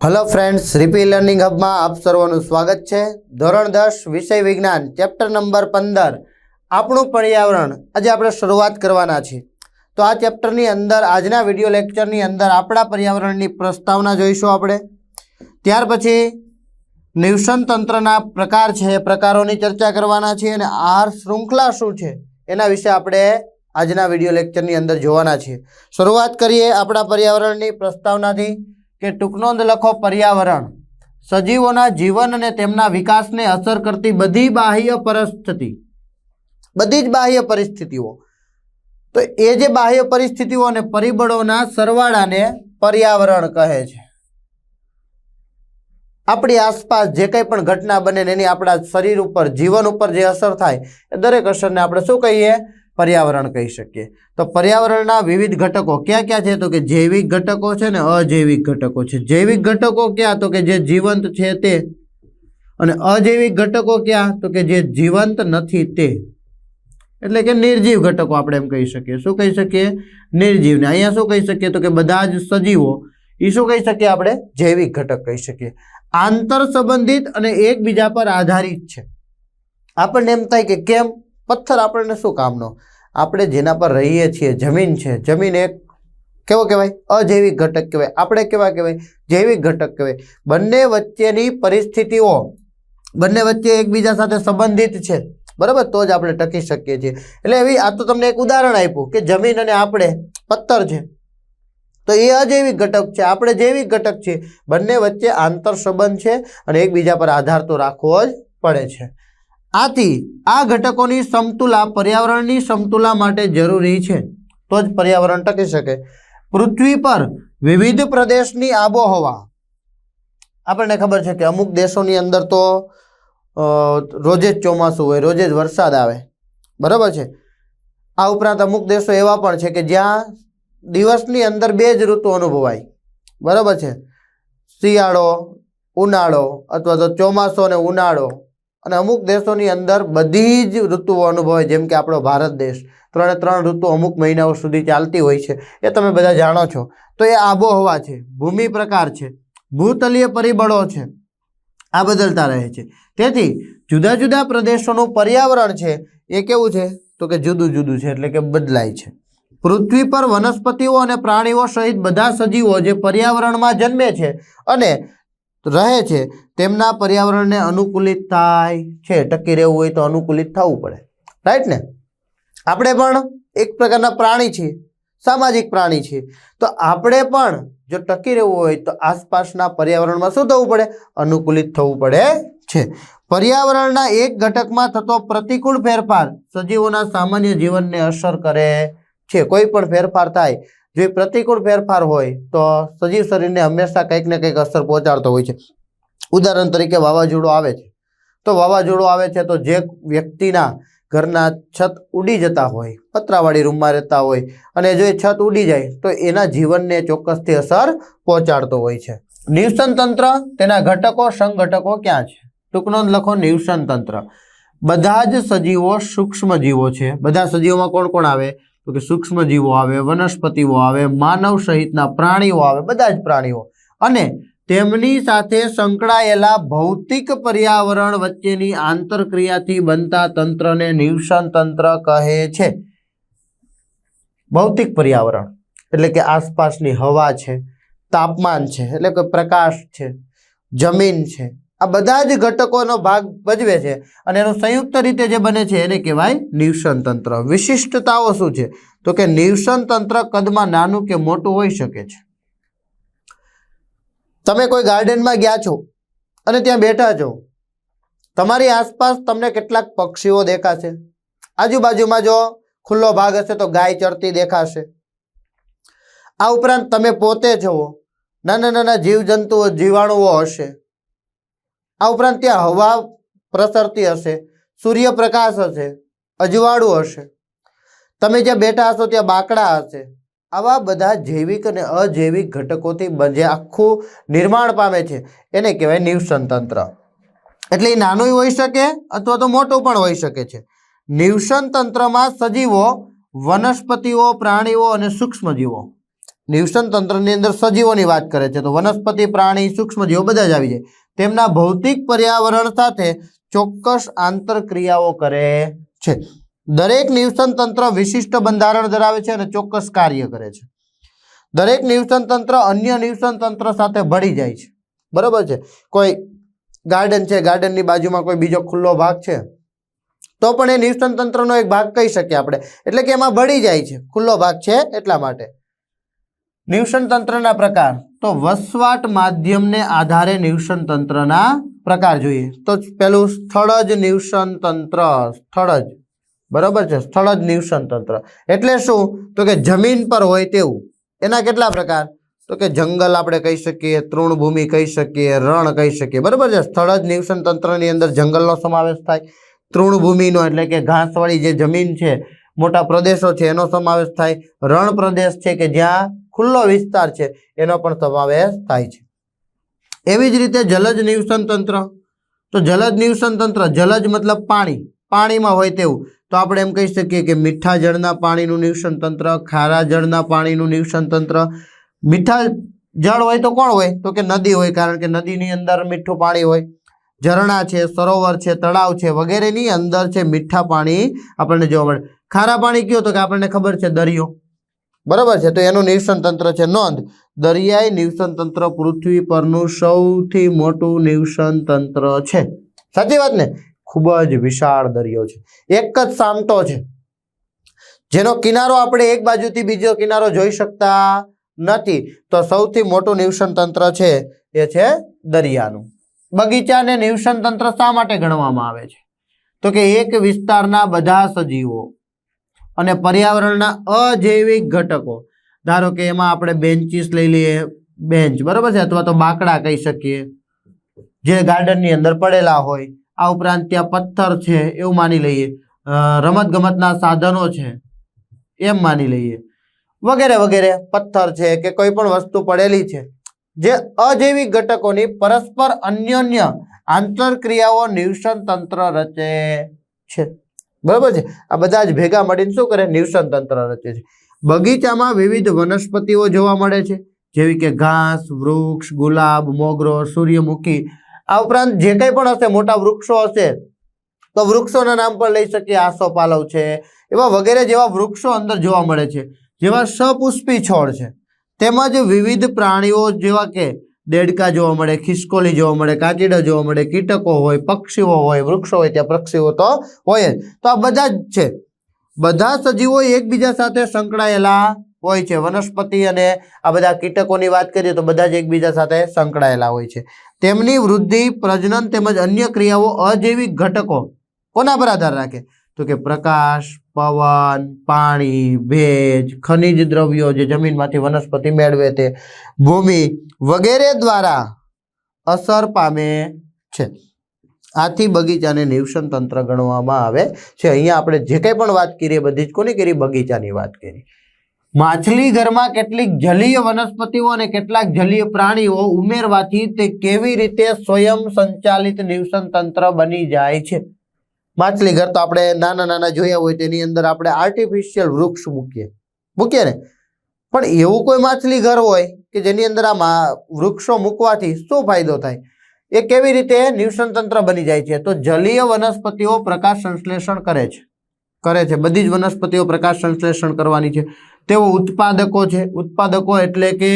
Hello friends રીપી learning હબમાં આપ સર્વનું સ્વાગત છે. ધોરણ દસ, વિષય વિજ્ઞાન ચેપ્ટર નંબર પંદર. આપણું પર્યાવરણ, આજે આપણે શરૂઆત કરવાના છે. તો આ ચેપ્ટરની અંદર, આજના વીડિયો લેક્ચરની અંદર આપણા પર્યાવરણની પ્રસ્તાવના જોઈશું આપણે. ત્યાર પછી નિવસન તંત્રના પ્રકાર છે, પ્રકારોની ચર્ચા કરવાના છે અને આહાર શૃંખલા શું છે, એના વિશે આપણે આજના વીડિયો લેક્ચરની અંદર જોવાના છીએ શરૂઆત કરીએ આપણા પર્યાવરણની પ્રસ્તાવનાથી. કે ટૂંકનોંધ લખો પર્યાવરણ. સજીવોના જીવન અને તેમના વિકાસને અસર કરતી બધી બાહ્ય પરિસ્થિતિ. બધી જ બાહ્ય પરિસ્થિતિઓ. તો એ જે બાહ્ય પરિસ્થિતિઓ અને પરિબળોના સરવાળાને પર્યાવરણ કહે છે. આપણી આસપાસ જે કંઈ પણ ઘટના બને એની આપણા શરીર ઉપર, જીવન ઉપર જે અસર થાય, એ દરેક અસરને આપણે શું કહીએ? પર્યાવરણ કહી શકીએ. તો પર્યાવરણના વિવિધ ઘટકો ક્યાં ક્યાં છે? તો કે જૈવિક ઘટકો છે ને અજૈવિક ઘટકો છે. જૈવિક ઘટકો ક્યાં? તો કે જે જીવંત છે તે. અને અજૈવિક ઘટકો ક્યાં? તો કે જે જીવંત નથી તે. એટલે કે નિર્જીવ ઘટકો આપણે એમ કહી શકીએ. શું કહી શકીએ? નિર્જીવને. અહીંયા શું કહી શકીએ? તો કે બધા જ સજીવો. એ શું કહી શકીએ આપણે? જૈવિક ઘટક કહી શકીએ. આંતર સંબંધિત અને એકબીજા પર આધારિત છે. આપણને એમ થાય કે કેમ? પથ્થર આપણને શું કામનો? આપણે જેના પર રહીએ છીએ, જમીન છે, જમીન એક કેવો કહેવાય? અજૈવિક ઘટક કહેવાય. આપણે કેવા કહેવાય? જૈવિક ઘટક કહેવાય. બંને વચ્ચેની પરિસ્થિતિઓ બંને વચ્ચે એકબીજા સાથે સંબંધિત છે. બરાબર? તો જ આપણે ટકી શકીએ છીએ. એટલે એવી આ તો તમને એક ઉદાહરણ આપ્યું કે જમીન અને આપણે પથ્થર છે. તો એ અજૈવિક ઘટક છે. આપણે જૈવિક ઘટક છે બંને વચ્ચે આંતર સંબંધ છે અને એકબીજા પર આધાર તો રાખવો જ પડે છે. આથી આ ઘટકોની સમતુલા પર્યાવરણની સમતુલા માટે જરૂરી છે. તો જ પર્યાવરણ ટકી શકે. પૃથ્વી પર વિવિધ પ્રદેશની આબોહવા. આપણને ખબર છે કે અમુક દેશોની અંદર તો રોજે જ ચોમાસું હોય, રોજે જ વરસાદ આવે. બરાબર છે? આ ઉપરાંત અમુક દેશો એવા પણ છે કે જ્યાં દિવસની અંદર બે જ ઋતુ અનુભવાય. બરાબર છે? શિયાળો, ઉનાળો અથવા તો ચોમાસો અને ઉનાળો. અને અમુક દેશોની અંદર બધી જ ઋતુઓ અનુભવાય, જેમ કે આપણો ભારત દેશ. ત્રણે ત્રણ ઋતુ અમુક મહિનાઓ સુધી ચાલતી હોય છે, એ તમે બધા જાણો છો. તો એ આબોહવા છે, ભૂમિ પ્રકાર છે, ભૂતલીય પરિબળો છે, આ બદલતા રહે છે. તેથી જુદા જુદા પ્રદેશોનું પર્યાવરણ છે, એ કેવું છે? તો કે જુદું જુદું છે, એટલે કે બદલાય છે. પૃથ્વી પર વનસ્પતિઓ અને પ્રાણીઓ સહિત બધા સજીવો જે પર્યાવરણમાં જન્મે છે અને રહે છે, તેમના પર્યાવરણને અનુકૂલિત થાય છે. ટકી રહેવું હોય તો અનુકૂલિત થવું પડે. રાઈટ ને? આપણે પણ એક પ્રકારના પ્રાણી છીએ, સામાજિક પ્રાણી છીએ. તો આપણે પણ જો ટકી રહેવું હોય તો આસપાસના પર્યાવરણમાં શું થવું પડે? અનુકૂલિત થવું પડે છે. પર્યાવરણના એક ઘટકમાં થતો પ્રતિકૂળ ફેરફાર સજીવોના સામાન્ય જીવનને અસર કરે છે. કોઈ પણ ફેરફાર થાય જો પ્રતિકૂળ ફેરફાર હોય તો સજીવ શરીરને હંમેશા કંઈક ને કંઈક અસર પહોંચાડતો હોય છે. ઉદાહરણ તરીકે વાવાઝોડું આવે છે. તો વાવાઝોડું આવે છે તો જે વ્યક્તિના ઘરના છત ઉડી જતા હોય, પતરાવાળી રૂમમાં રહેતા હોય અને જો એ છત ઉડી જાય તો એના જીવનને ચોક્કસથી અસર પહોંચાડતો હોય છે. નિવસન તંત્ર, તેના ઘટકો, સંઘટકો ક્યાં છે? ટૂંકનો લખો, નિવસન તંત્ર. બધા જ સજીવો સૂક્ષ્મ જીવો છે. બધા સજીવોમાં કોણ કોણ આવે? તો કે સૂક્ષ્મ આવે, વનસ્પતિઓ આવે, માનવ સહિતના પ્રાણીઓ આવે, બધા જ પ્રાણીઓ. અને તેમની સાથે સંકળાયેલા ભૌતિક પર્યાવરણ વચ્ચેની આંતરક્રિયાથી બનતા તંત્રને નિવસન તંત્ર કહે છે. ભૌતિક પર્યાવરણ, એટલે કે આસપાસની હવા છે, તાપમાન છે, એટલે કે પ્રકાશ છે, જમીન છે આ બધા જ ઘટકોનો ભાગ ભજવે છે અને એનું સંયુક્ત રીતે જે બને છે એને કહેવાય નિવસન તંત્ર વિશિષ્ટતાઓ શું છે? તો કે નિવસન તંત્ર કદમાં નાનું કે મોટું હોઈ શકે છે. તમે કોઈ ગાર્ડનમાં ગયા છો અને ત્યાં બેઠા છો, તમારી આસપાસ તમને કેટલાક પક્ષીઓ દેખાશે. આજુબાજુમાં જો ખુલ્લો ભાગ હશે તો ગાય ચરતી દેખાશે. આ ઉપરાંત તમે પોતે જુઓ નાના નાના જીવજંતુઓ, જીવાણુઓ હશે. આ ઉપરાંત ત્યાં હવા પ્રસરતી હશે, સૂર્યપ્રકાશ હશે, અજવાળું હશે. તમે જ્યાં બેઠા હશો ત્યાં બાકડા હશે. આવા બધા જૈવિક અને અજૈવિક ઘટકોથી જે આખું નિર્માણ પામે છે, એને કહેવાય નિવસન તંત્ર એટલે એ નાનું હોઈ શકે અથવા તો મોટું પણ હોઈ શકે છે. નિવસન તંત્રમાં સજીવો વનસ્પતિઓ, પ્રાણીઓ અને સૂક્ષ્મજીવો. નિવસન તંત્રની અંદર સજીવોની વાત કરે છે. તો વનસ્પતિ, પ્રાણી સૂક્ષ્મજીવો બધા જ આવી જાય. તેમના ભૌતિક પર્યાવરણ સાથે ચોક્કસ આંતરક્રિયાઓ કરે છે. દરેક નિવસન તંત્ર વિશિષ્ટ બંધારણ ધરાવે છે અને ચોક્કસ કાર્ય કરે છે. દરેક નિવસન તંત્ર અન્ય નિવસન તંત્ર સાથે ભળી જાય છે. બરાબર છે? કોઈ ગાર્ડન છે, ગાર્ડનની બાજુમાં કોઈ બીજો ખુલ્લો ભાગ છે? તો પણ એ નિવસન તંત્રનો એક ભાગ કહી શકીએ આપણે. એટલે કે એમાં ભળી જાય છે. ખુલ્લો ભાગ છે એટલા માટે. નિવસન તંત્રના પ્રકાર. તો વસવાટ માધ્યમને આધારે નિવસન તંત્રના પ્રકાર જોઈએ. તો પેલું સ્થળ જ નિવસન તંત્ર સ્થળ જ. બરાબર છે? સ્થળ જ નિવસન તંત્ર એટલે શું? તો કે જમીન પર હોય તેવું. એના કેટલા પ્રકાર? તો કે જંગલ આપણે કહી શકીએ, તૃણભૂમિ કહી શકીએ, રણ કહી શકીએ. બરાબર છે? સ્થળ જ નિવસન તંત્રની અંદર જંગલનો સમાવેશ થાય. તૃણભૂમિનો એટલે કે ઘાસવાળી જે જમીન છે, મોટા પ્રદેશો છે, એનો સમાવેશ થાય. રણ પ્રદેશ છે કે જ્યાં ખુલ્લો વિસ્તાર છે, એનો પણ સમાવેશ થાય છે. એવી જ રીતે જલજ નિવસન તંત્ર. તો જલજ નિવસન તંત્ર, જલજ મતલબ પાણી. પાણીમાં હોય તેવું. તો આપણે એમ કહી શકીએ કે મીઠા જળના પાણીનું નિવસન તંત્ર, ખારા જળના પાણીનું નિવસન તંત્ર. મીઠા જળ હોય તો કોણ હોય? તો કે નદી હોય, કારણ કે નદીની અંદર મીઠું પાણી હોય. ઝરણા છે, સરોવર છે, તળાવ છે, વગેરેની અંદર છે મીઠા પાણી આપણને જોવા મળે. ખારા પાણી કયો તો કે આપણને ખબર છે દરિયો. બરાબર છે? તો એનું નિવસન તંત્ર છે. નોંધ, દરિયાઈ નિવસન તંત્ર પૃથ્વી પરનું સૌથી મોટું નિવસન તંત્ર છે. સાચી વાત ને? ખૂબ જ વિશાળ દરિયો છે. એક જ સામટો છે. જેનો કિનારો આપણે એક બાજુથી બીજો કિનારો જોઈ શકતા નથી. તો સૌથી મોટું નિવસન તંત્ર છે, એ છે દરિયાનું. બગીચાને નિવસન તંત્ર શા માટે ગણવામાં આવે છે? તો કે એક વિસ્તારના બધા સજીવો અને પર્યાવરણના અજૈવિક ઘટકો. ધારો કે એમાં આપણે બેન્ચીસ લઈ લઈએ બેન્ચ બરાબર છે? અથવા તો બાકડા કહી શકીએ, જે ગાર્ડનની અંદર પડેલા હોય. આ ઉપરાંત ત્યાં પથ્થર છે, એવું માની લઈએ. રમતગમતના સાધનો છે, એમ માની લઈએ. વગેરે વગેરે પથ્થર છે કે કોઈ પણ વસ્તુ પડેલી છે, જે અજૈવિક ઘટકોની પરસ્પર અન્યોન્ય આંતરક્રિયાઓ નિવસન તંત્ર રચે છે. બરાબર છે? આ બધા જ ભેગા મળીને શું કરે? નિવસન તંત્ર રચે છે. બગીચામાં વિવિધ વનસ્પતિઓ જોવા મળે છે. જેવી કે ઘાસ, વૃક્ષ, ગુલાબ, મોગરો, સૂર્યમુખી. આ ઉપરાંત જે કંઈ પણ હશે, મોટા વૃક્ષો હશે, તો વૃક્ષોના નામ પણ લઈ શકીએ. આસોપાલવ છે, એવા વગેરે જેવા વૃક્ષો અંદર જોવા મળે છે. જેવા સપુષ્પી છોડ છે. તેમજ વિવિધ પ્રાણીઓ જેવા કે દેડકા જોવા મળે, ખિસકોલી જોવા મળે કાચીડા જોવા મળે, કીટકો હોય, પક્ષીઓ હોય, વૃક્ષો હોય, ત્યાં પક્ષીઓ તો હોય જ. તો આ બધા જ છે. બધા સજીવો એકબીજા સાથે સંકળાયેલા હોય છે. વનસ્પતિ અને આ બધા કીટકોની વાત કરીએ તો બધા જ એકબીજા સાથે સંકળાયેલા હોય છે. તેમની વૃદ્ધિ, પ્રજનન તેમજ અન્ય ક્રિયાઓ અજૈવિક ઘટકો કોના પર આધાર રાખે? તો કે પ્રકાશ, પવન, પાણી, ભેજ, ખનિજ દ્રવ્યો જે જમીનમાંથી વનસ્પતિ મેળવે તે ભૂમિ વગેરે દ્વારા અસર પામે છે. આથી બગીચાને નિવસન તંત્ર ગણવામાં આવે છે. અહીંયા આપણે જે કંઈ પણ વાત કરીએ બધી જ કોની કરી? બગીચાની વાત કરી. માછલી ઘરમાં કેટલીક જલીય વનસ્પતિઓ અને કેટલાક જલીય પ્રાણીઓ ઉમેરવાથી તે કેવી રીતે સ્વયં સંચાલિત નિવસન તંત્ર બની જાય છે? માછલી ઘર તો આપણે નાના નાના જોયા હોય તેની અંદર આપણે આર્ટિફિશિયલ વૃક્ષ મૂકીએ. મૂકીએ ને? પણ એવું કોઈ માછલી ઘર હોય કે જેની અંદર આ વૃક્ષો મૂકવાથી શું ફાયદો થાય? એ કેવી રીતે નિવસન તંત્ર બની જાય છે? તો જલીય વનસ્પતિઓ પ્રકાશ સંશ્લેષણ કરે છે. કરે છે. બધી જ વનસ્પતિઓ પ્રકાશ સંશ્લેષણ કરવાની છે. તેઓ ઉત્પાદકો છે. ઉત્પાદકો એટલે કે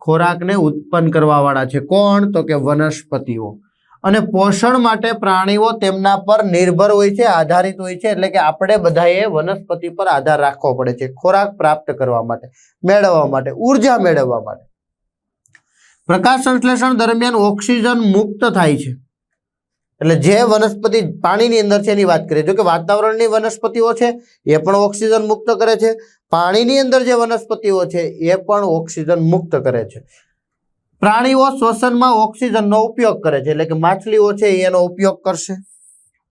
ખોરાકને ઉત્પન્ન કરવાવાળા છે. કોણ? તો કે વનસ્પતિઓ. અને પોષણ માટે પ્રાણીઓ તેમના પર નિર્ભર હોય છે, આધારિત હોય છે, એટલે કે આપણે બધાએ વનસ્પતિ પર આધાર રાખવો પડે છે, ખોરાક પ્રાપ્ત કરવા માટે, મેળવવા માટે, ઊર્જા મેળવવા માટે. પ્રકાશ સંશ્લેષણ દરમિયાન ઓક્સિજન મુક્ત થાય છે. એટલે જે વનસ્પતિ પાણીની અંદર છે એની વાત કરીએ, જો કે વાતાવરણની વનસ્પતિઓ છે, એ પણ ઓક્સિજન મુક્ત કરે છે. પાણીની અંદર જે વનસ્પતિઓ છે, એ પણ ઓક્સિજન મુક્ત કરે છે. પ્રાણીઓ શ્વસનમાં ઓક્સિજનનો ઉપયોગ કરે છે. એટલે કે માછલીઓ છે એનો ઉપયોગ કરશે.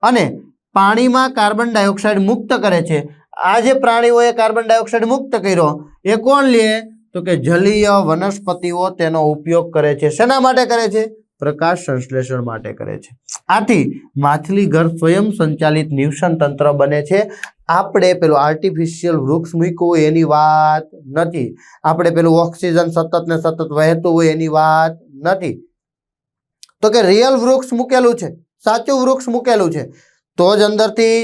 અને પાણીમાં કાર્બન ડાયોક્સાઇડ મુક્ત કરે છે. આ જે પ્રાણીઓએ કાર્બન ડાયોક્સાઇડ મુક્ત કર્યો, એ કોણ લે? તો કે જલીય વનસ્પતિઓ તેનો ઉપયોગ કરે છે. શેના માટે કરે છે? પ્રકાશ સંશ્લેષણ માટે કરે છે. આથી માછલી ઘર સ્વયં સંચાલિત નિવસન તંત્ર બને છે. આપણે પેલું આર્ટિફિશિયલ વૃક્ષ મૂક્યું હોય એની વાત નથી. આપણે પેલું ઓક્સિજન સતત ને સતત વહેતું હોય એની વાત નથી. તો કે રિયલ વૃક્ષ મૂકેલું છે, સાચું વૃક્ષ મૂકેલું છે, તો જ અંદરથી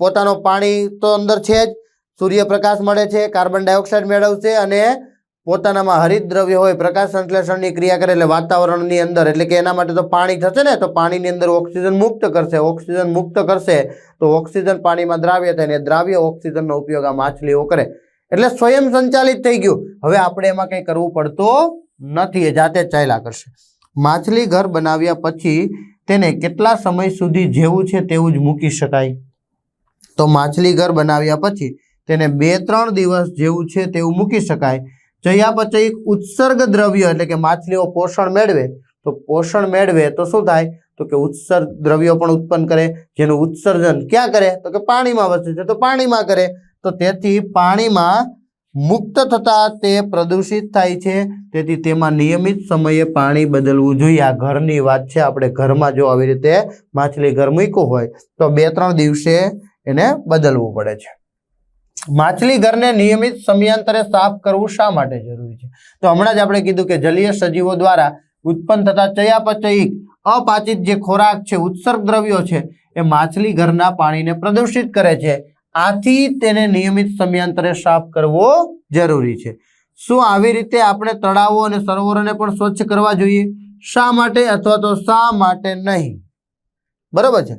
પોતાનો પાણી તો અંદર છે જ. સૂર્યપ્રકાશ મળે છે કાર્બન ડાયોક્સાઇડ મેળવશે અને પોતાનામાં હરિદ્રવ્ય હોય, પ્રકાશ સંશ્લેષણની ક્રિયા કરે એટલે વાતાવરણની અંદર, એટલે કે એના માટે તો પાણી થશે ને, તો પાણીની અંદર ઓક્સિજન મુક્ત કરશે. ઓક્સિજન મુક્ત કરશે તો ઓક્સિજન પાણીમાં દ્રાવ્ય થાય ને દ્રાવ્ય ઓક્સિજનનો ઉપયોગ આ માછલીઓ કરે. એટલે સ્વયં સંચાલિત થઈ ગયું. હવે આપણે એમાં કંઈ કરવું પડતું નથી, એ જાતે ચાલ્યા કરશે. માછલી ઘર બનાવ્યા પછી તેને કેટલા સમય સુધી જેવું છે તેવું જ મૂકી શકાય. તો માછલી ઘર બનાવ્યા પછી તેને બે ત્રણ દિવસ જેવું છે તેવું મૂકી શકાય. ચયાપચયિક ઉત્સર્ગ દ્રવ્ય એટલે કે માછલીઓ પોષણ મેળવે, તો પોષણ મેળવે તો શું થાય? તો કે ઉત્સર્ગ દ્રવ્યો પણ ઉત્પન્ન કરે, જેનું ઉત્સર્જન ક્યાં કરે? તો કે પાણીમાં વસે છે. તો પાણીમાં કરે. તો તેથી પાણીમાં મુક્ત થતા તે પ્રદૂષિત થાય છે. તેથી તેમાં નિયમિત સમયે પાણી બદલવું જોઈએ. આ ઘરની વાત છે. આપણે ઘરમાં જો આવી રીતે માછલી ઘર મૂક્યું હોય, તો બે ત્રણ દિવસે એને બદલવું પડે છે. માછલી ઘરને નિયમિત સમયાંતરે સાફ કરવું શા માટે જરૂરી છે? તો હમણાં જ આપણે કીધું કે જલીય સજીવો દ્વારા ઉત્પન્ન થતા ચયાપચયિક, અપાચિત જે ખોરાક છે, ઉત્સર્ગ દ્રવ્યો છે, એ માછલી ઘરના પાણીને પ્રદૂષિત કરે છે. આથી તેને નિયમિત સમયાંતરે સાફ કરવો જરૂરી છે. શું આવી રીતે આપણે તળાવો અને સરોવરોને પણ સ્વચ્છ કરવા જોઈએ? શા માટે અથવા તો શા માટે નહીં? બરાબર છે?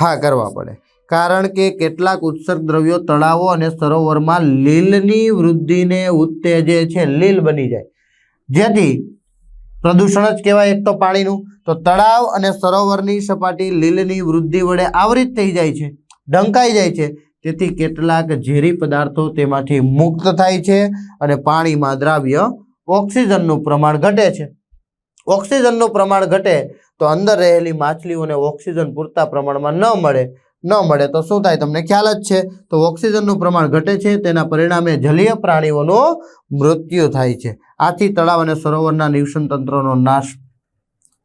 હા, કરવા પડે. કારણ કે કેટલાક ઉત્સર્ગ દ્રવ્યો તળાવો અને સરોવરમાં લીલની વૃદ્ધિને ઉત્તેજે છે, લીલ બની જાય. જેથી પ્રદૂષણ જ કહેવાય એક તો પાણીનું. તો તળાવ અને સરોવરની સપાટી લીલની વૃદ્ધિ વડે આવરિત થઈ જાય છે, ઢંકાઈ જાય છે. તેથી કેટલાક ઝેરી પદાર્થો તેમાંથી મુક્ત થાય છે અને પાણીમાં દ્રાવ્ય ઓક્સિજનનું પ્રમાણ ઘટે છે. ઓક્સિજનનું પ્રમાણ ઘટે તો અંદર રહેલી માછલીઓને ઓક્સિજન પૂરતા પ્રમાણમાં ન મળે. ન મળે તો શું થાય? તમને ખ્યાલ જ છે. તો ઓક્સિજનનું પ્રમાણ ઘટે છે, તેના પરિણામે જલીય પ્રાણીઓનું મૃત્યુ થાય છે. આથી તળાવ અને સરોવરના નિવસન તંત્રનો નાશ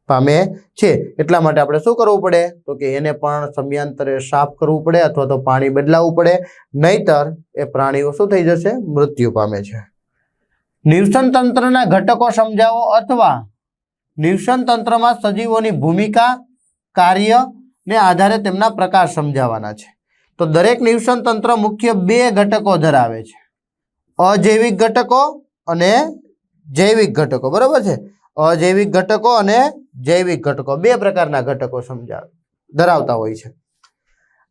પામે છે. એટલા માટે આપણે શું કરવું પડે? તો કે એને પણ સમયાંતરે સાફ કરવું પડે અથવા તો પાણી બદલાવવું પડે. નહીતર એ પ્રાણીઓ શું થઈ જશે? મૃત્યુ પામે છે. નિવસન તંત્રના ઘટકો સમજાવો અથવા નિવસન તંત્રમાં સજીવોની ભૂમિકા, કાર્ય ને આધારે તેમના પ્રકાર સમજાવવાના છે. તો દરેક નિવસન તંત્ર મુખ્ય બે ઘટકો ધરાવે છે. અજૈવિક ઘટકો અને જૈવિક ઘટકો. બરાબર છે? અજૈવિક ઘટકો અને જૈવિક ઘટકો. બે પ્રકારના ઘટકો સમજાવે ધરાવતા હોય છે.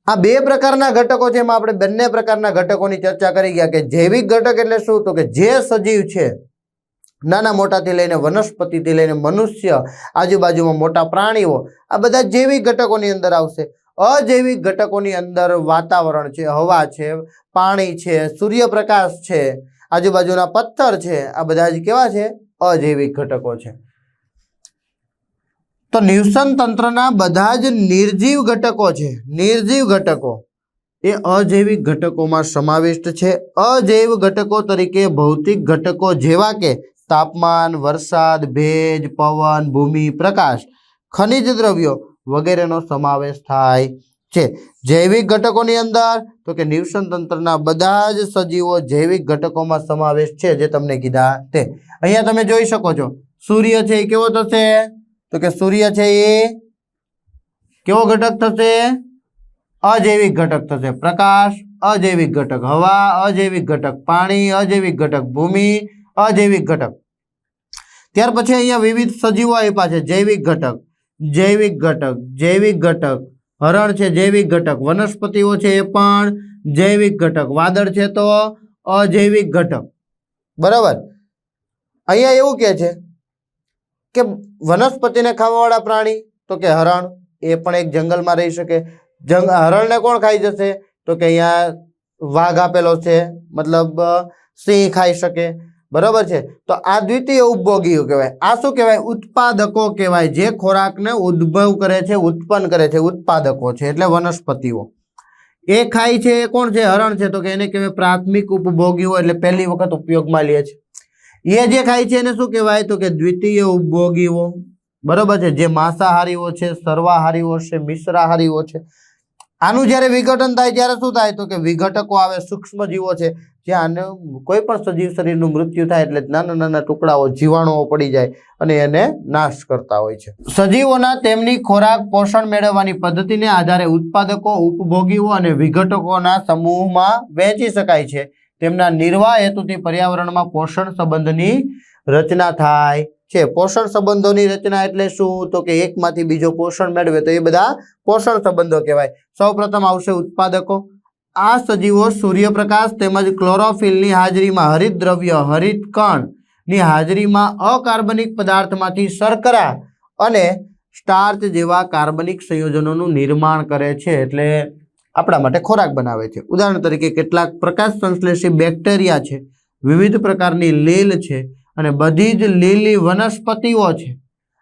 આ બે પ્રકારના ઘટકો છે એમાં આપણે બંને પ્રકારના ઘટકોની ચર્ચા કરી ગયા કે જૈવિક ઘટક એટલે શું? તો કે જે સજીવ છે નાના મોટાથી લઈને વનસ્પતિથી લઈને મનુષ્ય આજુબાજુમાં મોટા પ્રાણીઓ, આ બધા જૈવિક ઘટકોની અંદર આવશે. અજૈવિક ઘટકોની અંદર વાતાવરણ છે, હવા છે, પાણી છે, સૂર્યપ્રકાશ છે, આજુબાજુના પથ્થર છે, આ બધા જ કેવા છે? અજૈવિક ઘટકો છે. તો નિવસન તંત્રના બધા જ નિર્જીવ ઘટકો છે, નિર્જીવ ઘટકો, એ અજૈવિક ઘટકોમાં સમાવિષ્ટ છે. અજૈવ ઘટકો તરીકે ભૌતિક ઘટકો જેવા કે તાપમાન, વરસાદ, ભેજ, પવન, ભૂમિ, પ્રકાશ, ખનિજ દ્રવ્યો વગેરેનો સમાવેશ થાય છે. જૈવિક ઘટકોની અંદર તો કે નિવસન તંત્રના બધા જ સજીવો જૈવિક ઘટકોમાં સમાવેશ છે જે તમને કીધા તે. અહીંયા તમે જોઈ શકો છો, સૂર્ય છે એ કેવો થશે? તો કે સૂર્ય છે એ કેવો ઘટક થશે? અજૈવિક ઘટક થશે. પ્રકાશ, અજૈવિક ઘટક હવા, અજૈવિક ઘટક પાણી, અજૈવિક ઘટક ભૂમિ અજૈવિક ઘટક. ત્યાર પછી અહીંયા વિવિધ સજીવો આપ્યા છે. જૈવિક ઘટક જૈવિક ઘટક જૈવિક ઘટક. હરણ છે, જૈવિક ઘટક. વનસ્પતિઓ છે એ પણ જૈવિક ઘટક. વાદળ છે તો અજૈવિક ઘટક. બરાબર? અહીંયા એવું કે છે કે વનસ્પતિને ખાવાવાળા પ્રાણી, તો કે હરણ, એ પણ એક જંગલમાં રહી શકે. જંગ, હરણને કોણ ખાઈ જશે? તો કે અહીંયા વાઘ આપેલો છે. મતલબ, સિંહ ખાઈ શકે. બરોબર છે? તો આ દ્વિતીય ઉપભોગીઓ કહેવાય? આ શું કહેવાય? ઉત્પાદકો કહેવાય, જે ખોરાકને ઉદ્ભવ કરે છે, ઉત્પન્ન કરે છે, ઉત્પાદકો છે, એટલે વનસ્પતિઓ. એ ખાય છે, એ કોણ છે? હરણ છે. તો કે એને કહેવાય પ્રાથમિક ઉપભોગીઓ એટલે પહેલી વખત ઉપયોગમાં લે છે. એ જે ખાય છે એને શું કહેવાય? તો કે દ્વિતીય ઉપભોગીઓ. બરોબર છે? જે માંસાહારીઓ છે, સર્વાહારીઓ છે, મિશ્રાહારીઓ છે. આનું જ્યારે વિઘટન થાય, ત્યારે શું થાય? તો કે વિઘટકો આવે સૂક્ષ્મ જીવો છે. જ્યાં આને કોઈ પણ સજીવ શરીરનું મૃત્યુ થાય એટલે નાના નાના ટુકડાઓ, જીવાણુઓ પડી જાય અને એને નાશ કરતા હોય છે. સજીવોના તેમની ખોરાક, પોષણ મેળવવાની પદ્ધતિને આધારે ઉત્પાદકો, ઉપભોગીઓ અને વિઘટકોના સમૂહમાં વહેંચી શકાય છે. તેમના નિર્વાહ હેતુથી પર્યાવરણમાં પોષણ સંબંધની રચના થાય છે. પોષણ સંબંધોની રચના એટલે શું? તો કે એકમાંથી બીજો પોષણ મેળવે તો એ બધા પોષણ સંબંધો કહેવાય. સૌપ્રથમ આવશે ઉત્પાદકો. આ સજીવો સૂર્યપ્રકાશ તેમજ ક્લોરોફિલની હાજરીમાં હરિત દ્રવ્ય, હરિત કણની હાજરીમાં અકાર્બનિક પદાર્થમાંથી શર્કરા અને સ્ટાર્ચ જેવા કાર્બનિક સંયોજનોનું નિર્માણ કરે છે એટલે આપણા માટે ખોરાક બનાવે છે. ઉદાહરણ તરીકે કેટલાક પ્રકાશ સંશ્લેષી બેક્ટેરિયા છે, વિવિધ પ્રકારની લીલ છે અને બધી જ લીલી વનસ્પતિઓ છે.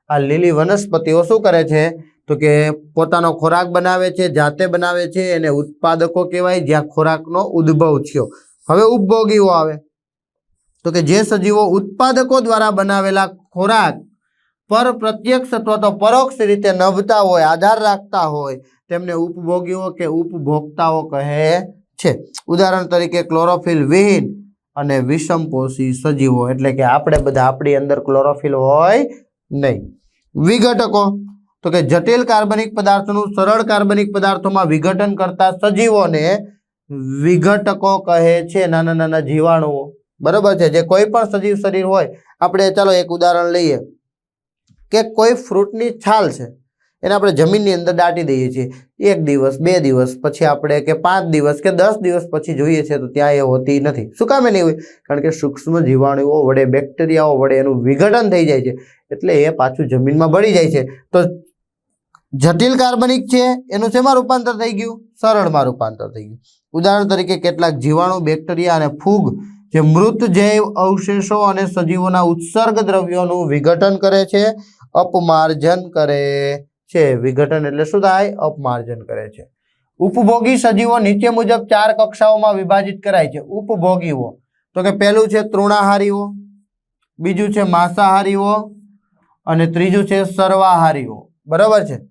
આ લીલી વનસ્પતિઓ શું કરે છે? તો કે પોતાનો ખોરાક બનાવે છે, જાતે બનાવે છે, એને ઉત્પાદકો કહેવાય જ્યાં ખોરાકનો ઉદ્ભવ થયો. હવે ઉપભોગીઓ આવે. તો કે જે સજીવો ઉત્પાદકો દ્વારા બનાવેલા ખોરાક પર પ્રત્યક્ષ અથવા તો પરોક્ષ રીતે નભતા હોય, આધાર રાખતા હોય, તેમને ઉપભોગીઓ કે ઉપભોક્તાઓ કહે છે. ઉદાહરણ તરીકે ક્લોરોફિલ વિહીન અને વિષમપોષી સજીવો, એટલે કે આપણે બધા આપણી અંદર ક્લોરોફિલ હોય નહીં. વિઘટકો. તો કે જટિલ કાર્બનિક પદાર્થોનું સરળ કાર્બનિક પદાર્થોમાં વિઘટન કરતા સજીવોને વિઘટકો કહે છે નાના નાના જીવાણુઓ. બરાબર છે? જે કોઈ પણ સજીવ શરીર હોય, આપણે ચાલો એક ઉદાહરણ લઈએ કે કોઈ ફ્રૂટની છાલ છે, એને આપણે જમીનની અંદર દાટી દઈએ છીએ. એક દિવસ, બે દિવસ પછી આપણે કે પાંચ દિવસ કે દસ દિવસ પછી જોઈએ છે તો ત્યાં એ હોતી નથી. શું કામે નહીં હોય? કારણ કે સૂક્ષ્મ જીવાણુઓ વડે, બેક્ટેરિયાઓ વડે એનું વિઘટન થઈ જાય છે. એટલે એ પાછું જમીનમાં ભળી જાય છે. તો જટિલ કાર્બનિક છે, એનું શેમાં રૂપાંતર થઈ ગયું? સરળમાં રૂપાંતર થઈ ગયું. ઉદાહરણ તરીકે કેટલાક જીવાણુ, બેક્ટેરિયા અને ફૂગ જે મૃત જૈવ અવશેષો અને સજીવોના ઉત્સર્ગ દ્રવ્યોનું વિઘટન કરે છે, અપમાર્જન કરે છે. વિઘટન એટલે શું થાય? અપમાર્જન કરે છે. ઉપભોગી સજીવો નીચે મુજબ ચાર કક્ષાઓમાં વિભાજિત કરાય છે. ઉપભોગીઓ. તો કે પહેલું છે તૃણાહારીઓ, બીજું છે માંસાહારીઓ અને ત્રીજું છે સર્વાહારીઓ. બરાબર છે?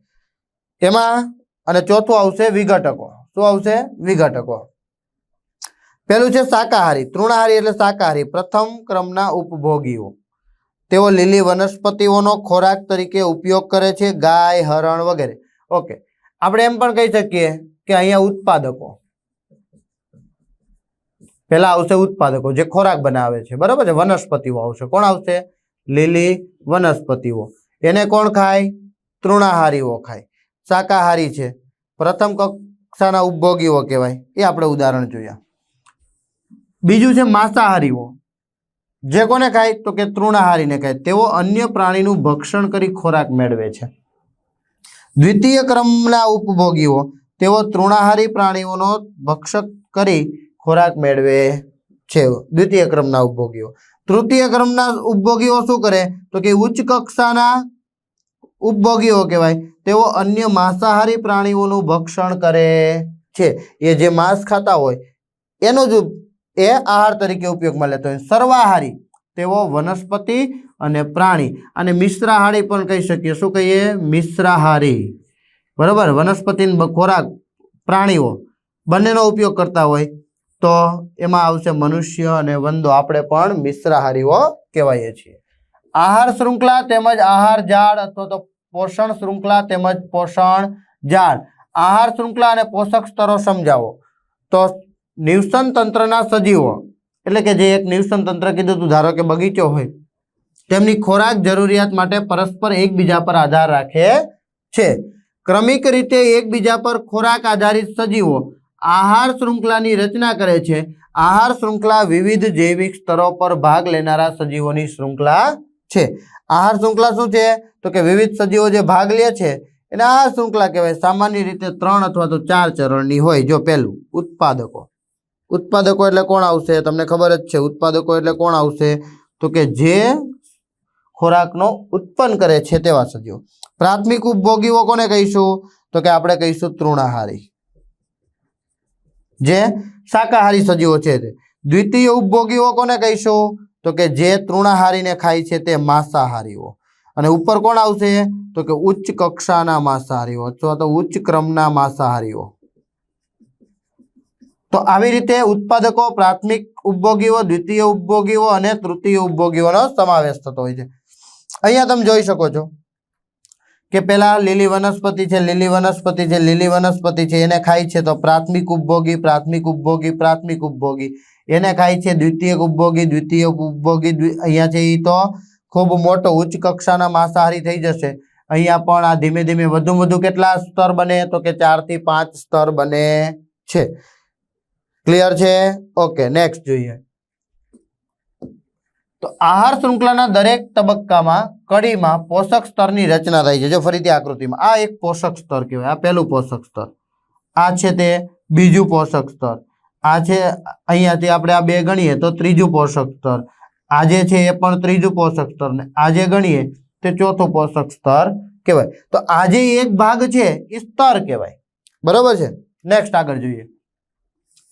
એમાં અને ચોથું આવશે વિઘટકો. શું આવશે? વિઘટકો. પેલું છે શાકાહારી. તૃણાહારી એટલે શાકાહારી. પ્રથમ ક્રમના ઉપભોગીઓ. તેઓ લીલી વનસ્પતિઓનો ખોરાક તરીકે ઉપયોગ કરે છે, ગાય, હરણ વગેરે. ઓકે. આપણે એમ પણ કહી શકીએ કે અહીંયા ઉત્પાદકો. પહેલા આવશે ઉત્પાદકો, જે ખોરાક બનાવે છે. બરાબર છે? વનસ્પતિઓ આવશે. કોણ આવશે? લીલી વનસ્પતિઓ. એને કોણ ખાય? તૃણાહારીઓ ખાય. શાકાહારી છે. પ્રથમ કક્ષાના ઉપભોગીઓ કહેવાય. એ આપણે ઉદાહરણ જોયા. બીજું છે માંસાહારીઓ. જે કોને ખાય તો કે તૃણાહારીને ખાય. તેઓ અન્ય પ્રાણીનું ભક્ષણ કરી ખોરાક મેળવે છે. દ્વિતીય ક્રમના ઉપભોગીઓ. તેઓ તૃણાહારી પ્રાણીઓનો ભક્ષક કરી ખોરાક મેળવે છે. દ્વિતીય ક્રમના ઉપભોગીઓ. તૃતીય ક્રમના ઉપભોગીઓ શું કરે? તો કે ઉચ્ચ કક્ષાના ઉપભોગીઓ કહેવાય. તેઓ અન્ય માંસાહારી પ્રાણીઓનું ભક્ષણ કરે છે. એ જે માંસ ખાતા હોય, એનો જ એ આહાર તરીકે ઉપયોગમાં લેતો હોય. સર્વાહારી, તેઓ વનસ્પતિ અને પ્રાણી અને મિશ્રાહારી પણ કહી શકીએ. શું કહીએ? મિશ્રાહારી. બરાબર? વનસ્પતિ ખોરાક, પ્રાણીઓ બંનેનો ઉપયોગ કરતા હોય, તો એમાં આવશે મનુષ્ય અને વંદો. આપણે પણ મિશ્રાહારીઓ કહેવાઈએ છીએ. આહાર શૃંખલા તેમજ આહાર ઝાડ અથવા તો પોષણ શૃંખલા તેમજ પોષણ ઝાડ આહાર શૃંખલા અને પોષક સ્તરો સમજાવો. તો નિવસન તંત્રના સજીવો, એટલે કે જે એક નિવસન તંત્ર કીધું હતું, ધારો કે બગીચો હોય, તેમની ખોરાક જરૂરિયાત માટે પરસ્પર એકબીજા પર આધાર રાખે છે. ક્રમિક રીતે એકબીજા પર ખોરાક આધારિત સજીવો આહાર શૃંખલાની રચના કરે છે. આહાર શૃંખલા વિવિધ જૈવિક સ્તરો પર ભાગ લેનારા સજીવોની શૃંખલા છે. આહાર શૃંખલા શું છે? તો કે વિવિધ સજીવો જે ભાગ લે છે, એને આહાર શૃંખલા કહેવાય. સામાન્ય રીતે ત્રણ અથવા તો ચાર ચરણની હોય, જો પહેલું, ઉત્પાદકો. ઉત્પાદકો એટલે કોણ આવશે? તમને ખબર જ છે, ઉત્પાદકો એટલે કોણ આવશે? તો કે જે ખોરાકનો ઉત્પન્ન કરે છે તેવા સજીવો. પ્રાથમિક ઉપભોગીઓ કોને કહીશું? તો કે આપણે કહીશું તૃણાહારી. જે શાકાહારી સજીવો છે તે. દ્વિતીય ઉપભોગીઓ કોને કહીશું? તો કે જે તૃણાહારીને ખાય છે તે માંસાહારીઓ. અને ઉપર કોણ આવશે? તો કે ઉચ્ચ કક્ષાના માંસાહારીઓ અથવા તો ઉચ્ચ ક્રમના માંસાહારીઓ. તો આવી રીતે ઉત્પાદકો, પ્રાથમિક ઉપભોગીઓ, દ્વિતીય ઉપભોગીઓ અને તૃતીય ઉપભોગીઓનો સમાવેશ થતો હોય છે. અહીંયા તમે જોઈ શકો છો કે પેલા લીલી વનસ્પતિ છે, લીલી વનસ્પતિ છે, લીલી વનસ્પતિ છે, એને ખાય છે તો પ્રાથમિક ઉપભોગી પ્રાથમિક ઉપભોગી પ્રાથમિક ઉપભોગી. એને ખાય છે દ્વિતીય ઉપભોગી દ્વિતીય ઉપભોગી અહીંયા છે એ તો ખૂબ મોટો, ઉચ્ચ કક્ષાના માંસાહારી થઈ જશે. અહીંયા પણ આ ધીમે ધીમે વધુ વધુ કેટલા સ્તર બને? તો કે ચારથી પાંચ સ્તર બને છે. ક્લિયર છે? ઓકે નેક્સ્ટ જોઈએ. તો આહાર શૃંખલાના દરેક તબક્કામાં કડીમાં પોષક સ્તરની રચના થાય છે. જો ફરીથી આકૃતિમાં, આ એક પોષક સ્તર કહેવાય, આ પહેલું પોષક સ્તર. આ છે તે બીજું પોષક સ્તર. આ છે, અહીંયાથી આપણે આ બે ગણીએ તો ત્રીજું પોષક સ્તર. આ જે છે એ પણ ત્રીજું પોષક સ્તર ને આ જે ગણીએ તે ચોથું પોષક સ્તર કહેવાય. તો આ જે એક ભાગ છે એ સ્તર કહેવાય. બરાબર છે? નેક્સ્ટ આગળ જોઈએ.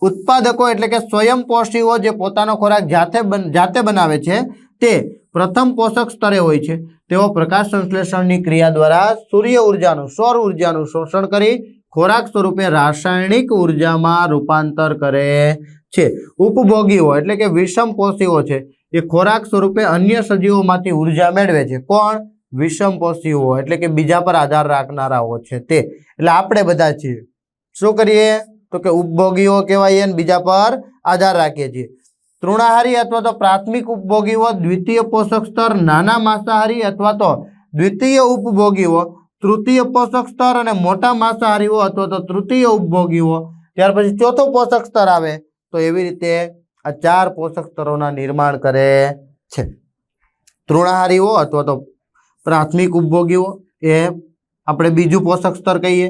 ઉત્પાદકો એટલે કે સ્વયંપોષીઓ જે પોતાનો ખોરાક જાતે જાતે બનાવે છે તે પ્રથમ પોષક સ્તરે હોય છે. તેઓ પ્રકાશ સંશ્લેષણની ક્રિયા દ્વારા સૂર્ય ઉર્જાનું, સૌર ઉર્જાનું શોષણ કરી ખોરાક સ્વરૂપે રાસાયણિક ઉર્જામાં રૂપાંતર કરે છે. ઉપભોગીઓ એટલે કે વિષમપોષીઓ છે, એ ખોરાક સ્વરૂપે અન્ય સજીવોમાંથી ઊર્જા મેળવે છે. કોણ? વિષમપોષીઓ એટલે કે બીજા પર આધાર રાખનારાઓ છે તે. એટલે આપણે બધા છીએ. શું કરીએ? તો કે ઉપભોગીઓ કહેવાય અને બીજા પર આધાર રાખીએ છીએ. તૃણાહારી અથવા તો પ્રાથમિક ઉપભોગીઓ, દ્વિતીય પોષક સ્તર, નાના માંસાહારી અથવા તો દ્વિતીય ઉપભોગીઓ તૃતીય પોષક સ્તર અને મોટા માંસાહારીઓ અથવા તો તૃતીય ઉપભોગીઓ. ત્યાર પછી ચોથો પોષક સ્તર આવે તો એવી રીતે આ ચાર પોષક સ્તરોના નિર્માણ કરે છે. તૃણાહારીઓ અથવા તો પ્રાથમિક ઉપભોગીઓ એ આપણે બીજું પોષક સ્તર કહીએ.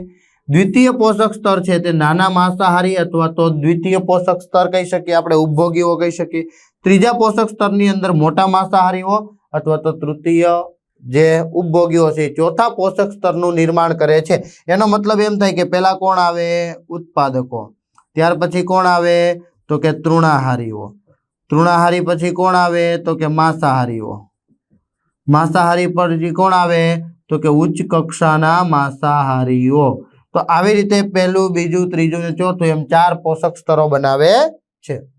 દ્વિતીય પોષક સ્તર છે તે નાના માંસાહારી અથવા તો દ્વિતીય પોષક સ્તર કહી શકીએ, આપણે ઉપભોગીઓ કહી શકીએ. ત્રીજા પોષક સ્તરની અંદર મોટા માંસાહારીઓ અથવા તો તૃતીય જે ઉપભોગીઓ છે ચોથા પોષક સ્તરનું નિર્માણ કરે છે. એનો મતલબ એમ થાય કે પહેલા કોણ આવે? ઉત્પાદકો. ત્યાર પછી કોણ આવે? તો કે તૃણાહારીઓ. તૃણાહારી પછી કોણ આવે? તો કે માંસાહારીઓ. માંસાહારી પછી કોણ આવે? તો કે ઉચ્ચ કક્ષાના માંસાહારીઓ. તો આવી રીતે પહેલું, બીજું, ત્રીજું ને ચોથું એમ ચાર પોષક સ્તરો બનાવે છે.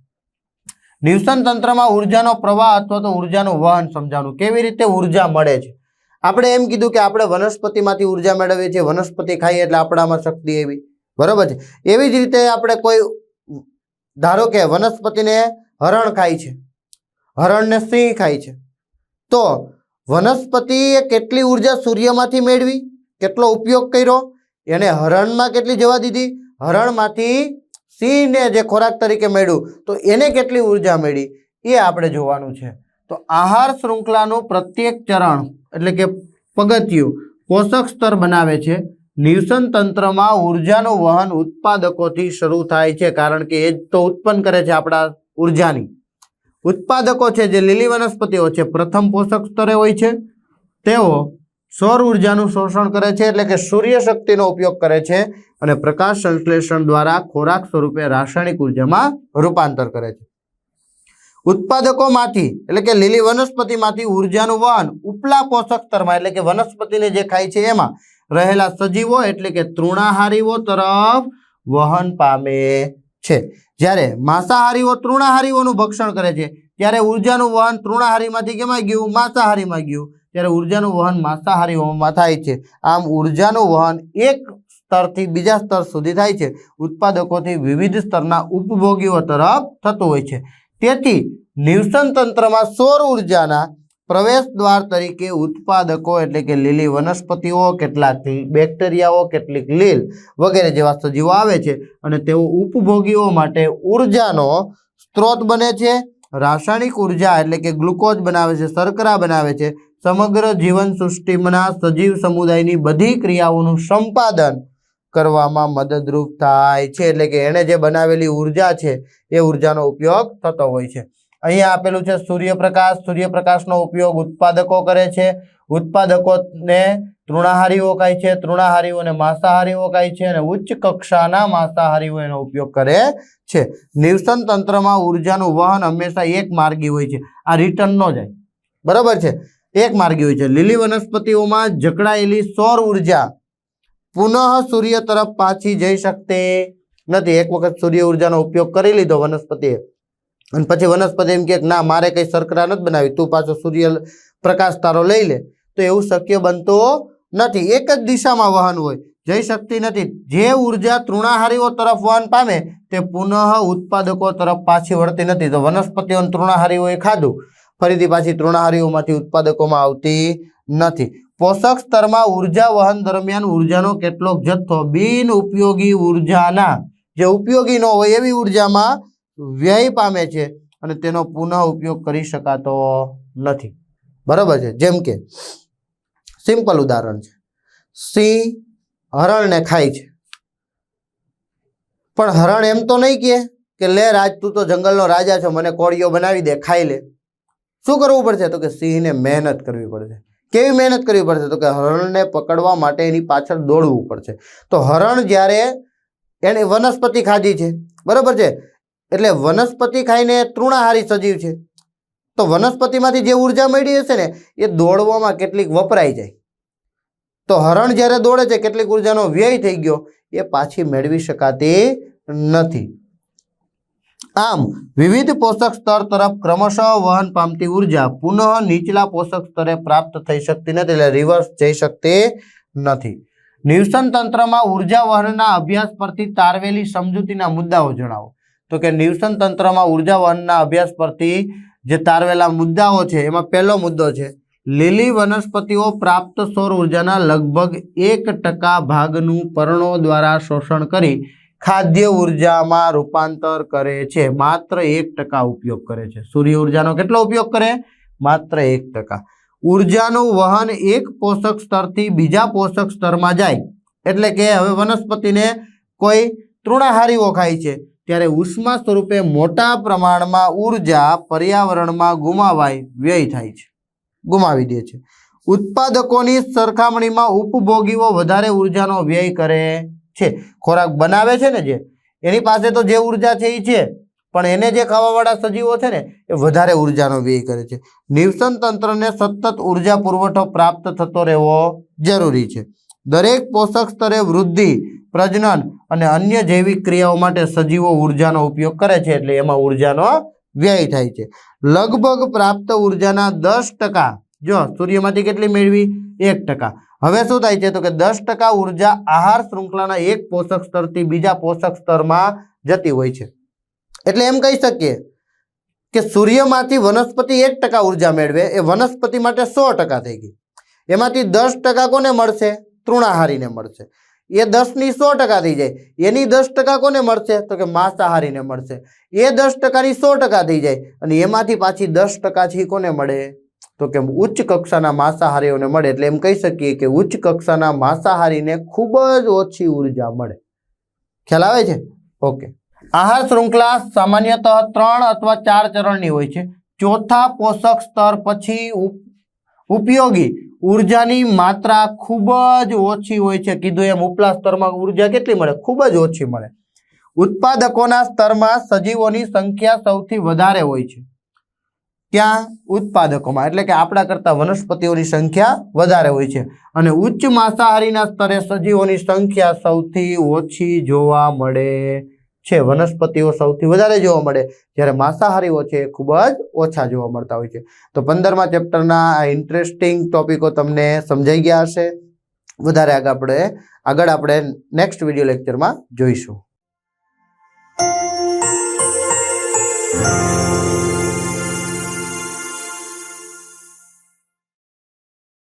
નિવસન તંત્રમાં ઉર્જાનો પ્રવાહ અથવા તો ઉર્જાનું વહન સમજાવવાનું. કેવી રીતે ઊર્જા મળે છે? આપણે એમ કીધું કે આપણે વનસ્પતિમાંથી ઊર્જા મેળવીએ છીએ, વનસ્પતિ ખાઈએ એટલે આપણામાં શક્તિ એવી. બરાબર છે? એવી જ રીતે આપણે કોઈ, ધારો કે વનસ્પતિને હરણ ખાય છે, હરણને સિંહ ખાય છે, તો વનસ્પતિએ કેટલી ઊર્જા સૂર્યમાંથી મેળવી, કેટલો ઉપયોગ કર્યો, એને હરણમાં કેટલી જવા દીધી? હરણમાંથી સિંહને જે ખોરાક તરીકે મળ્યું, તો એને કેટલી ઊર્જા મળી? એ આપણે જોવાનું છે. તો આહાર શૃંખલાનું પ્રત્યેક ચરણ, એટલે કે પગથિયું, પોષક સ્તર બનાવે છે. નિવસન તંત્રમાં ઉર્જાનું વહન ઉત્પાદકોથી શરૂ થાય છે, કારણ કે એ જ તો ઉત્પન્ન કરે છે આપણા ઉર્જાની. ઉત્પાદકો છે જે લીલી વનસ્પતિઓ છે, પ્રથમ પોષક સ્તરે હોય છે. તેઓ સૌર ઉર્જાનું શોષણ કરે છે એટલે કે સૂર્ય શક્તિનો ઉપયોગ કરે છે અને પ્રકાશ સંશ્લેષણ દ્વારા ખોરાક સ્વરૂપે રાસાયણિક ઉર્જામાં રૂપાંતર કરે છે. ઉત્પાદકોમાંથી એટલે કે લીલી વનસ્પતિમાંથી ઉર્જાનું વહન ઉપલા પોષક સ્તરમાં એટલે કે વનસ્પતિને જે ખાય છે એમાં રહેલા સજીવો એટલે કે તૃણાહારીઓ તરફ વહન પામે છે. જ્યારે માંસાહારીઓ તૃણાહારીઓનું ભક્ષણ કરે છે, ત્યારે ઉર્જાનું વહન તૃણાહારીમાંથી કેમાં ગયું? માંસાહારીમાં ગયું. ત્યારે ઉર્જાનું વહન માંસાહારીઓમાં થાય છે. આમ ઉર્જાનું વહન એક સ્તરથી બીજા સ્તર સુધી થાય છે. ઉત્પાદકોથી વિવિધ સ્તરના ઉપભોગીઓ તરફ થતું હોય છે. તેથી નિવસન તંત્રમાં સૌર ઉર્જાના પ્રવેશ દ્વાર તરીકે ઉત્પાદકો એટલે કે લીલી વનસ્પતિઓ કેટલાક બેક્ટેરિયાઓ, કેટલીક લીલ વગેરે જેવા સજીવો આવે છે અને તેઓ ઉપભોગીઓ માટે ઉર્જાનો સ્ત્રોત બને છે. રાસાયણિક ઊર્જા એટલે કે ગ્લુકોઝ બનાવે છે, શર્કરા બનાવે છે, સમગ્ર જીવન સૃષ્ટિના સજીવ સમુદાયની બધી ક્રિયાઓનું સંપાદન કરવામાં મદદરૂપ થાય છે. એટલે કે એણે જે બનાવેલી ઊર્જા છે, એ ઉર્જાનો ઉપયોગ થતો હોય છે. અહીંયા આપેલું છે સૂર્યપ્રકાશ. સૂર્યપ્રકાશનો ઉપયોગ ઉત્પાદકો કરે છે. ઉત્પાદકોને તૃણાહારીઓ ખાય છે? તૃણાહારીઓને માંસાહારીઓ ખાય છે? અને ઉચ્ચ કક્ષાના માંસાહારીઓ એનો ઉપયોગ કરે છે. નિવસન તંત્રમાં ઉર્જાનું વહન હંમેશા એક માર્ગી હોય છે. આ રિટર્ન ન જાય. બરાબર છે? એક માર્ગી હોય છે. લીલી વનસ્પતિઓમાં જકડાયેલી સૌર ઊર્જા પુનઃ સૂર્ય તરફ પાછી જઈ શકતે નથી. એક વખત સૂર્ય ઉર્જાનો ઉપયોગ કરી લીધો વનસ્પતિએ. અને પછી વનસ્પતિ એમ કે ના, મારે કંઈ શર્કરા નથી બનાવી. તું પાછો સૂર્ય પ્રકાશ તારો લઈ લે. તો એવું શક્ય બનતું નથી. એક જ દિશામાં વહન હોય. જઈ શકતી નથી. જે ઊર્જા તૃણાહારીઓ તરફ વહન પામે તે પુનઃ ઉત્પાદકો તરફ પાછી વળતી નથી. તો વનસ્પતિઓ તૃણાહારીઓએ ખાધું. ફરીથી પાછી તૃણાહારીઓમાંથી ઉત્પાદકોમાં આવતી નથી. પોષક સ્તરમાં ઊર્જા વહન દરમિયાન ઉર્જાનો કેટલોક જથ્થો બિન ઉપયોગી ઉર્જાના, જે ઉપયોગી ન હોય એવી ઉર્જામાં વ્યય પામે છે અને તેનો પુનઃ ઉપયોગ કરી શકાતો નથી. બરાબર છે? જેમ કે સિમ્પલ ઉદાહરણ છે. સિંહ હરણને ખાય છે. પણ હરણ એમ તો નહીં કહે કે, લે રાજ, તું તો જંગલનો રાજા છો, મને કોળીઓ બનાવી દે, ખાઈ લે. શું કરવું પડશે? તો કે સિંહને મહેનત કરવી પડશે. કેવી મહેનત કરવી પડશે? તો કે હરણને પકડવા માટે એની પાછળ દોડવું પડશે. તો હરણ જ્યારે એણે વનસ્પતિ ખાધી છે. બરાબર છે? એટલે વનસ્પતિ ખાઈને તૃણાહારી સજીવ છે. તો વનસ્પતિમાંથી જે ઊર્જા મળી હશે ને, એ દોડવામાં કેટલીક વપરાઈ જાય. તો હરણ જ્યારે દોડે છે, કેટલીક ઉર્જાનો વ્યય થઈ ગયો, એ પાછી મેળવી શકાતી નથી. આમ, વિવિધ પોષક સ્તર તરફ ક્રમશઃ વહન પામતી ઊર્જા પુનઃ નીચલા પોષક સ્તરે પ્રાપ્ત થઈ શકતી નથી એટલે રિવર્સ જઈ શકતી નથી. નિવસન તંત્રમાં ઊર્જા વહનના અભ્યાસ પરથી તારવેલી સમજૂતીના મુદ્દાઓ જણાવો. તો કે નિવસન તંત્રમાં ઊર્જા વહનના અભ્યાસ પરથી જે તારવેલા મુદ્દાઓ છે, એમાં પહેલો મુદ્દો છે, લીલી વનસ્પતિઓ પ્રાપ્ત સૌર ઉર્જાના લગભગ એક ટકા ભાગનું પર્ણો દ્વારા શોષણ કરી ખાદ્ય ઉર્જામાં રૂપાંતર કરે છે. માત્ર એક ટકા ઉપયોગ કરે છે. સૂર્ય ઉર્જાનો કેટલો ઉપયોગ કરે? માત્ર એક ટકા. ઉર્જાનું વહન એક પોષક સ્તરથી બીજા પોષક સ્તરમાં જાય. એટલે કે હવે વનસ્પતિને કોઈ તૃણાહારીઓ ખાય છે. ત્યારે ઉષ્મા સ્વરૂપે મોટા પ્રમાણમાં ઊર્જા પર્યાવરણમાં ગુમાવાય, વ્યય થાય છે. ગુમાવી દે છે. ઉત્પાદકોની સરખામણીમાં ઉપભોગીઓ વધારે ઉર્જાનો વ્યય કરે છે. ખોરાક બનાવે છે ને જે, એની પાસે તો જે ઊર્જા છે એ છે. પણ એને જે ખાવાવાળા સજીવો છે ને, એ વધારે ઉર્જાનો વ્યય કરે છે. નિવસન તંત્રને સતત ઊર્જા પુરવઠો પ્રાપ્ત થતો રહેવો જરૂરી છે. દરેક પોષક સ્તરે વૃદ્ધિ, પ્રજનન અને અન્ય જૈવિક ક્રિયાઓ માટે સજીવો ઉર્જાનો ઉપયોગ કરે છે એટલે એમાં ઉર્જાનો વ્યય થાય છે. લગભગ પ્રાપ્ત ઉર્જાના દસ ટકા, જો સૂર્યમાંથી કેટલી મેળવી? એક ટકા. હવે શું થાય છે તો કે દસ ટકા ઊર્જા આહાર શૃંખલાના એક પોષક સ્તરથી બીજા પોષક સ્તરમાં જતી હોય છે. એટલે એમ કહી શકીએ કે સૂર્યમાંથી વનસ્પતિ એક ટકા ઊર્જા મેળવે, એ વનસ્પતિ માટે સો ટકા થઈ ગઈ. એમાંથી દસ ટકા કોને મળશે? તૃણાહારીને મળશે. એ દસની સો ટકા થઈ જાય. એની દસ ટકા કોને મળશે? તો કે માંસાહારીને મળશે. એ દસ ટકાની સો ટકા થઈ જાય. અને એમાંથી પાછી દસ ટકા છે કોને મળે? તો કે ઉચ્ચ કક્ષાના માંસાહારીઓને મળે. એટલે એમ કહી શકીએ કે ઉચ્ચ કક્ષાના માંસાહારીને ખૂબ જ ઓછી ઊર્જા મળે. ખ્યાલ આવે છે? ઓકે. આહાર શૃંખલા સામાન્યતઃ ત્રણ અથવા ચાર ચરણની હોય છે. ચોથા પોષક સ્તર પછી ઉપયોગી. ઉર્જાની માત્રા ખૂબ જ ઓછી હોય છે. કીધું એમ ઉપલા સ્તરમાં ઊર્જા કેટલી મળે? ખૂબ જ ઓછી મળે. ઉત્પાદકોના સ્તરમાં સજીવોની સંખ્યા સૌથી વધારે હોય છે. ત્યાં ઉત્પાદકોમાં, એટલે કે આપણા કરતાં વનસ્પતિઓની સંખ્યા વધારે હોય છે. અને ઉચ્ચ માંસાહારીના સ્તરે સજીવોની સંખ્યા સૌથી ઓછી જોવા મળે. છે. વનસ્પતિઓ સૌથી વધારે જોવા મળે. જ્યારે માંસાહારીઓ છે એ ખૂબ જ ઓછા જોવા મળતા હોય છે. તો પંદરમા ચેપ્ટરના આ ઇન્ટરેસ્ટિંગ ટોપિકો તમને સમજાઈ ગયા હશે. વધારે આગળ આપણે આગળ આપણે નેક્સ્ટ વીડિયો લેક્ચરમાં જોઈશું.